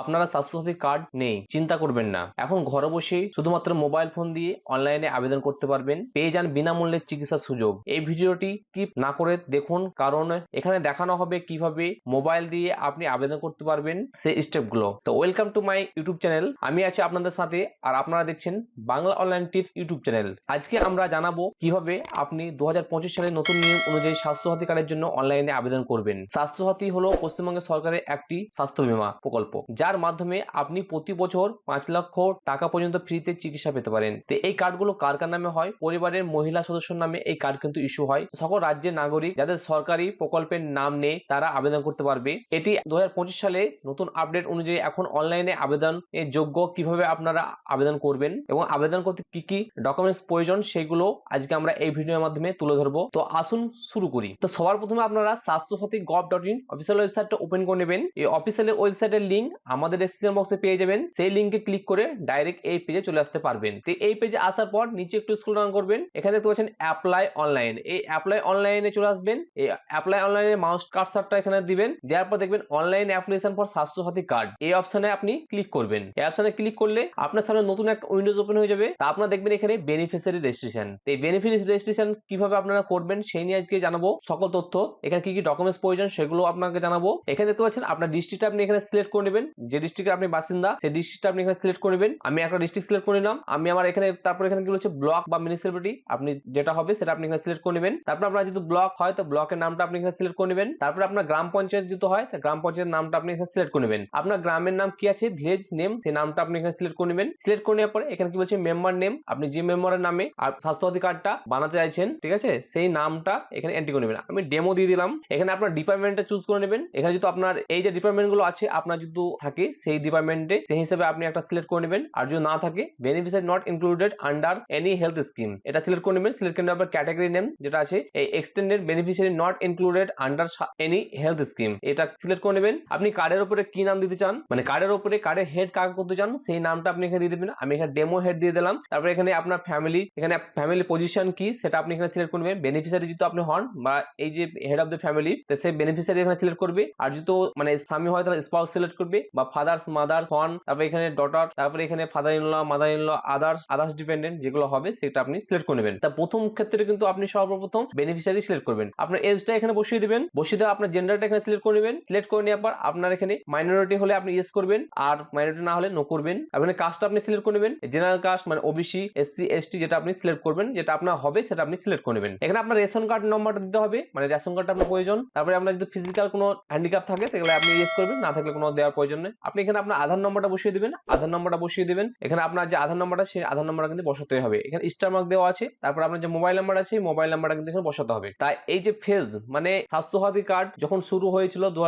আপনারা স্বাস্থ্যসাথী কার্ড নেই, চিন্তা করবেন না। এখন ঘরে বসেই শুধুমাত্র মোবাইল ফোন দিয়ে অনলাইনে আবেদন করতে পারবেন। পেয়ে যান বিনামূল্যে চিকিৎসার সুযোগ। এই ভিডিওটি স্কিপ না করে দেখুন, কারণ এখানে দেখানো হবে কীভাবে মোবাইল দিয়ে আপনি আবেদন করতে পারবেন সেই স্টেপগুলো তো welcome to my YouTube channel আমি আছি আপনাদের সাথে আর আপনারা দেখছেন Bangla online tips YouTube channel আজকে আমরা জানাব কীভাবে আপনি দু হাজার পঁচিশ সালের নতুন নিয়ম অনুযায়ী স্বাস্থ্যসাথী কার্ডের জন্য অনলাইনে আবেদন করবেন। স্বাস্থ্যসাথী হলো পশ্চিমবঙ্গের সরকারের একটি স্বাস্থ্য বীমা প্রকল্প। যার মাধ্যমে আপনি প্রতি বছর পাঁচ লক্ষ টাকা পর্যন্ত ফ্রিতে চিকিৎসা পেতে পারেন। তো এই কার্ডগুলো কার কার নামে হয়? পরিবারের মহিলা সদস্যর নামে এই কার্ড কিন্তু ইস্যু হয়। সকল রাজ্যের নাগরিক যাদের সরকারি প্রকল্পের নাম নেই, তারা আবেদন করতে পারবে। এটি দু সালে নতুন আপডেট অনুযায়ী এখন অনলাইনে আবেদন যোগ্য কীভাবে আপনারা আবেদন করবেন এবং আবেদন করতে কি কি ডকুমেন্টস প্রয়োজন সেগুলো আজকে আমরা এই ভিডিওর মাধ্যমে তুলে ধরবো। তো আসুন শুরু করি। তো সবার প্রথমে আপনারা Swasthyasathi gov dot in official ওয়েবসাইটটা ওপেন করে নেবেন। এই অফিসিয়াল ওয়েবসাইটের লিঙ্ক আমাদের ডেসক্রিপশন বক্সে পেয়ে যাবেন। সেই লিঙ্কে ক্লিক করে ডাইরেক্ট এই পেজে চলে আসতে পারবেন। তো এই পেজে আসার পর নিচে একটু স্ক্রল ডাউন করবেন। এখানে দেখতে পাচ্ছেন অ্যাপ্লাই অনলাইন এই অ্যাপ্লাই অনলাইনে চলে আসবেন। এই অ্যাপ্লাই অনলাইনে মাউস কার্সারটা এখানে দিবেন। দেওয়ার পর দেখবেন online application for Swasthyasathi card এই অপশনে আপনি ক্লিক করবেন। এই অপশনে ক্লিক করলে আপনার সামনে নতুন একটা উইন্ডোজ ওপেন হয়ে যাবে। তা আপনারা দেখবেন এখানে বেনিফিশিয়ারি রেজিস্ট্রেশন এই বেনিফিশিয়ারি রেজিস্ট্রেশন কীভাবে আপনারা করবেন সেই নিয়ে আজকে জানাব। সকল তথ্য। এখানে কি কি ডকুমেন্টস প্রয়োজন সেগুলো আপনাকে জানাব। এখানে দেখতে পাচ্ছেন আপনার ডিস্ট্রিক্ট আপনি এখানে সিলেক্ট করে নেবেন। যে ডিস্ট্রিক্টের আপনি বাসিন্দা, সেই ডিস্ট্রিক্টটা আপনি এখানে সিলেক্ট করে নেবেন। আমি একটা ডিস্ট্রিক্ট সিলেক্ট করে নিলাম। আমি আমার এখানে, তারপর এখানে কি বলছে? ব্লক বা মিউনিসিপালিটি আপনি যেটা হবে সেটা আপনি এখানে সিলেক্ট করে নেবেন। তারপর আপনার যেহেতু ব্লক হয়, তো ব্লকের নামটা আপনি এখানে সিলেক্ট করে নেবেন। তারপর আপনার গ্রাম পঞ্চায়েত যেহেতু হয়, তো গ্রাম পঞ্চায়েত নামটা আপনি এখানে সিলেক্ট করে নেবেন। আপনার গ্রামের নাম কি আছে? ভিলেজ নেম সেই নামটা আপনি এখানে সিলেক্ট করে নেবেন। সিলেক্ট করে নেওয়ার পরে এখানে কি বলছে? মেম্বার নেম আপনি যে মেম্বারের নামে আর স্বাস্থ্যসাথী কার্ডটা বানাতে চাইছেন, ঠিক আছে? সেই নামটা এখানে এন্ট্রি করে নেবেন। আমি ডেমো দিয়ে দিলাম। এখানে আপনার ডিপার্টমেন্টটা চুজ করে নেবেন। এখানে যেহেতু আপনার এই যে ডিপার্টমেন্টগুলো আছে, আপনার যদি থাকে, সেই ডিপার্টমেন্টে সেই হিসেবে আপনি একটা সিলেক্ট করে নেবেন। আর যদি না থাকে beneficiary not included under any health scheme এটা সিলেক্ট করে নেবেন সিলেক্ট করে নেওয়ার ক্যাটাগরি নেম যেটা আছে, এই extended beneficiary not included under any health scheme এটা সিলেক্ট করে নেবেন। আপনি কার্ডের উপরে কি নাম দিতে চান? মানে কার্ডের উপরে কার্ডের হেড কাকে করতে চান? সেই নামটা আপনি এখানে দিয়ে দেবেন। আমি এখানে ডেমো হেড দিয়ে দিলাম। তারপরে এখানে আপনার ফ্যামিলি এখানে ফ্যামিলি পজিশন কি? সেটা আপনি এখানে সিলেক্ট করবেন বেনিফিশিয়ারি যদি আপনি হন বা এই যে হেড অফ দ্য ফ্যামিলি সেই বেনিফিশিয়ারি এখানে সিলেক্ট করবে। আর যদি মানে স্বামী হয়, তাহলে স্পাউস সিলেক্ট করবে। বা ফাদার্স মাদার সন তারপরে এখানে ডটার তারপরে এখানে father in law mother in law others others dependent যেগুলো হবে সেটা আপনি সিলেক্ট করে নেবেন। তা প্রথম ক্ষেত্রে কিন্তু আপনি সর্বপ্রথম বেনিফিশিয়ারি সিলেক্ট করবেন। আপনার এজটা এখানে বসিয়ে দিবেন। বসিয়ে দেওয়া আপনার জেন্ডারটা এখানে সিলেক্ট করে নেবেন। সিলেক্ট করে নেওয়ার পর আপনার এখানে মাইনরিটি হলে আপনি ইয়েস করবেন। আর মাইনরিটি না হলে নো করবেন। এখানে কাস্টটা আপনি সিলেক্ট করে নেবেন। জেনারেল কাস্ট মানে ওবিসি এসসি এসটি যেটা আপনি সিলেক্ট করবেন, যেটা আপনার হবে সেটা আপনি সিলেক্ট করে নেবেন। এখানে আপনার রেশন কার্ড নম্বরটা দিতে হবে। মানে রেশন কার্ডটা আপনার প্রয়োজন। তারপরে আপনার যদি ফিজিক্যাল কোনো হ্যান্ডিক্যাপ থাকে তাহলে আপনি ইয়েস করবেন। না থাকলে কোনো দেওয়ার প্রয়োজন নেই। আপনি এখানে আপনার আধার নম্বরটা বসিয়ে দিবেন, আধার নম্বরটা বসিয়ে দিবেন। এখানে আপনার যে আধার নম্বরটা, সেই আধার নম্বরটা কিন্তু বসাতে হবে। এখানে স্টার মার্ক দেওয়া আছে, তারপর আপনার যে মোবাইল নাম্বার আছে মোবাইল নাম্বারটা কিন্তু এখানে বসাতে হবে। তাই এই যে ফেজ মানে স্বাস্থ্যসাথী কার্ড যখন শুরু হয়েছিল দু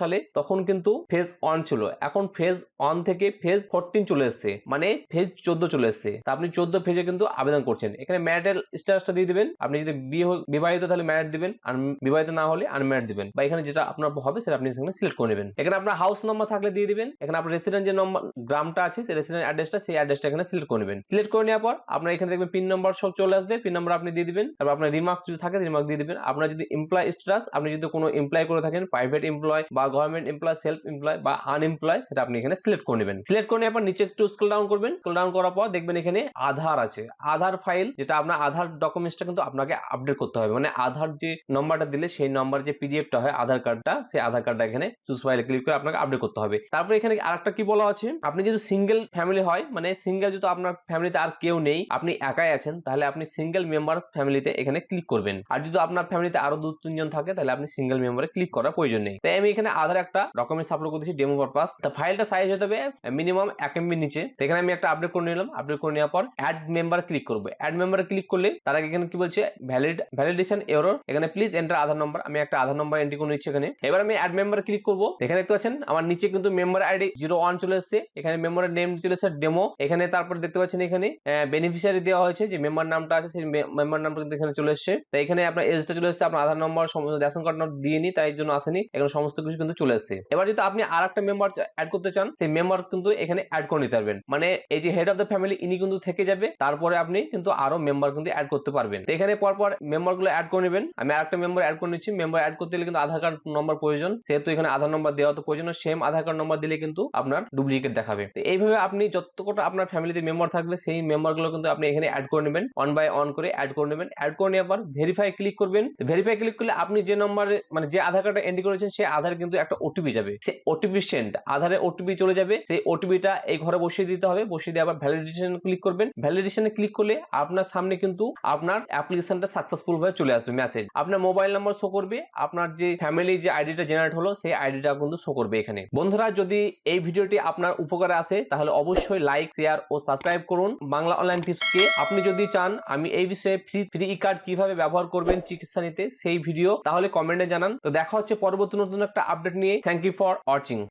সালে, তখন কিন্তু ফেজ ওয়ান ছিল। এখন ফেজ ওয়ান থেকে ফেজ ফোরটিন চলে এসছে মানে ফেজ চোদ্দ চলে এসছে। তা আপনি চোদ্দ ফেজে কিন্তু আবেদন করছেন। এখানে ম্যারিটাল স্ট্যাটাসটা দিয়ে দিবেন। আপনি যদি বিয়ে বিবাহিত তাহলে ম্যারিড দিবেন, আর বিবাহিত না হলে আনম্যারিড দিবেন। বা এখানে যেটা আপনার হবে, সেটা আপনি সেখানে সিলেক্ট করে নেবেন। এখানে আপনার হাউস নাম্বার থাকলে দিয়ে দিবেন। এখানে আপনার রেসিডেন্ট যে নম্বর গ্রামটা আছে, সেই রেসিডেন্ট অ্যাড্রেসটা সেই অ্যাড্রেসটা এখানে সিলেক্ট করে নেবেন। সিলেক্ট করে নেওয়ার পর আপনার এখানে দেখবেন পিন নম্বর সব চলে আসবে। পিন নম্বর আপনি দিয়ে দিবেন। তারপর আপনার রিমার্ক যদি থাকে রিমার্ক দিয়ে দিবেন। আপনার যদি এমপ্লয় স্ট্যাটাস আপনি যদি কোনো এমপ্লয় করে থাকেন প্রাইভেট এমপ্লয় বা গভর্নমেন্ট এমপ্লয় সেলফ এমপ্লয় বা আনএমপ্লয় সেটা আপনি এখানে সিলেক্ট করে নেবেন। সিলেক্ট করে নেওয়ার পর নিচে একটু স্ক্রল ডাউন করবেন। স্ক্রল ডাউন করার পর দেখবেন এখানে আধার আছে। আধার ফাইল যেটা আপনার আধার ডকুমেন্টসটা কিন্তু আপনাকে আপডেট করতে হবে। মানে আধার যে নম্বরটা দিলে, সেই নম্বর যে পিডিএফটা হয়, আধার কার্ডটা সেই আধার কার্ডটা এখানে চুজ ফাইলে ক্লিক করে আপনাকে আপডেট করতে হবে। তারপরে এখানে আরেকটা কি বলা আছে? আপনি যদি সিঙ্গেল ফ্যামিলি হয় মানে সিঙ্গেল যদি আপনার ফ্যামিলিতে আর কেউ নেই, আপনি একাই আছেন, তাহলে আপনি সিঙ্গেল মেম্বার ফ্যামিলিতে এখানে ক্লিক করবেন। আর যদি আপনার ফ্যামিলিতে আরও দু তিনজন থাকে, তাহলে আপনি সিঙ্গেল মেম্বারে ক্লিক করার প্রয়োজন নেই। তাই আমি এখানে আধার একটা ডকুমেন্টস আপলোড করতেছি ডেমো পারপাস তা ফাইলটা সাইজ হতে হবে মিনিমাম এক এমবি নিচে। এখানে আমি একটা আপডেট করে নিলাম। আপডেট করে নেওয়ার পর অ্যাড মেম্বার ক্লিক করবে। অ্যাড মেম্বারে ক্লিক করলে তার আগে এখানে কি বলছে? ভ্যালিড ভ্যালিডেশন এরর এখানে প্লিজ এন্টার আধার নম্বর আমি একটা আধার নম্বর এন্ট্রি করে নিচ্ছি এখানে। এবার আমি অ্যাড মেম্বার ক্লিক করব। এখানে দেখতে পাচ্ছেন, আমার নিচে কিন্তু মেম্বার আইডি জিরো ওয়ান চলে এসেছে। এখানে মেম্বারের নেম চলে এসেছে ডেমো এখানে তারপর দেখতে পাচ্ছেন এখানে বেনিফিশিয়ারি দেওয়া হয়েছে, যে মেম্বার নামটা আছে, সেই মেম্বার নামটা কিন্তু এখানে চলে এসেছে। তাই এখানে আপনার এজটা চলে এসেছে, আপনার আধার নম্বর সমস্ত রেশন কার্ড নম্বর দিয়ে নি তাই জন্য আসেনি। এখানে সমস্ত কিছু কিন্তু চলে এসেছে। এবার যদি আপনি আর একটা মেম্বার অ্যাড করতে চান, সেই মেম্বার কিন্তু এখানে অ্যাড করে নিতে পারবেন। মানে এই যে হেড অফ দ্য ফ্যামিলি ইনি কিন্তু থেকে যাবে, তারপরে আপনি কিন্তু আরও মেম্বার কিন্তু অ্যাড করতে পারবেন। এখানে পরপর মেম্বারগুলো অ্যাড করে নেবেন। আমি আরেকটা মেম্বার অ্যাড করে নিচ্ছি। মেম্বার অ্যাড করতে গেলে কিন্তু আধার কার্ড নম্বর প্রয়োজন। সেহেতু এখানে আধার নম্বর দেওয়া তো প্রয়োজন same Aadhaar card number number দিলে কিন্তু আপনার ডুপ্লিকেট দেখাবে। এইভাবে আপনি যত কটা আপনার ফ্যামিলিতে মেম্বার থাকবে, সেই মেম্বারগুলো কিন্তু আপনি এখানে অ্যাড করে নেবেন অন বাই অন করে অ্যাড করে নেবেন। অ্যাড করে নেওয়ার পর ভেরিফাই ক্লিক করবেন। ভেরিফাই ক্লিক করলে আপনি যে নম্বরে মানে যে আধার কার্ডটা এন্ট্রি করেছেন, সেই আধার কিন্তু একটা ওটিপি যাবে। সেই ওটিপি সেন্ড আধারে ওটিপি চলে যাবে। সেই ওটিপিটা এই ঘরে বসিয়ে দিতে হবে। বসিয়ে দিয়ে আবার ভ্যালিডেশন ক্লিক করবেন। ভ্যালিডেশনে ক্লিক করলে আপনার সামনে কিন্তু আপনার অ্যাপ্লিকেশনটা সাকসেসফুল ভাবে চলে আসবে মেসেজ আপনার মোবাইল নাম্বার শো করবে। আপনার যে ফ্যামিলি যে আইডিটা জেনারেট হলো, সেই আইডিটা কিন্তু শো করবে এখানে। বন্ধুরা যদি এই ভিডিওটি আপনার উপকারে আসে, তাহলে অবশ্যই লাইক শেয়ার ও সাবস্ক্রাইব করুন। বাংলা অনলাইন টিপসকে আপনি যদি চান, আমি এই বিষয়ে ফ্রি ফ্রি ই কার্ড কীভাবে ব্যবহার করবেন, চিকিৎসা নিতে, সেই ভিডিও তাহলে কমেন্টে জানান। তো দেখা হচ্ছে পরবর্তী নতুন একটা আপডেট নিয়ে। Thank you for watching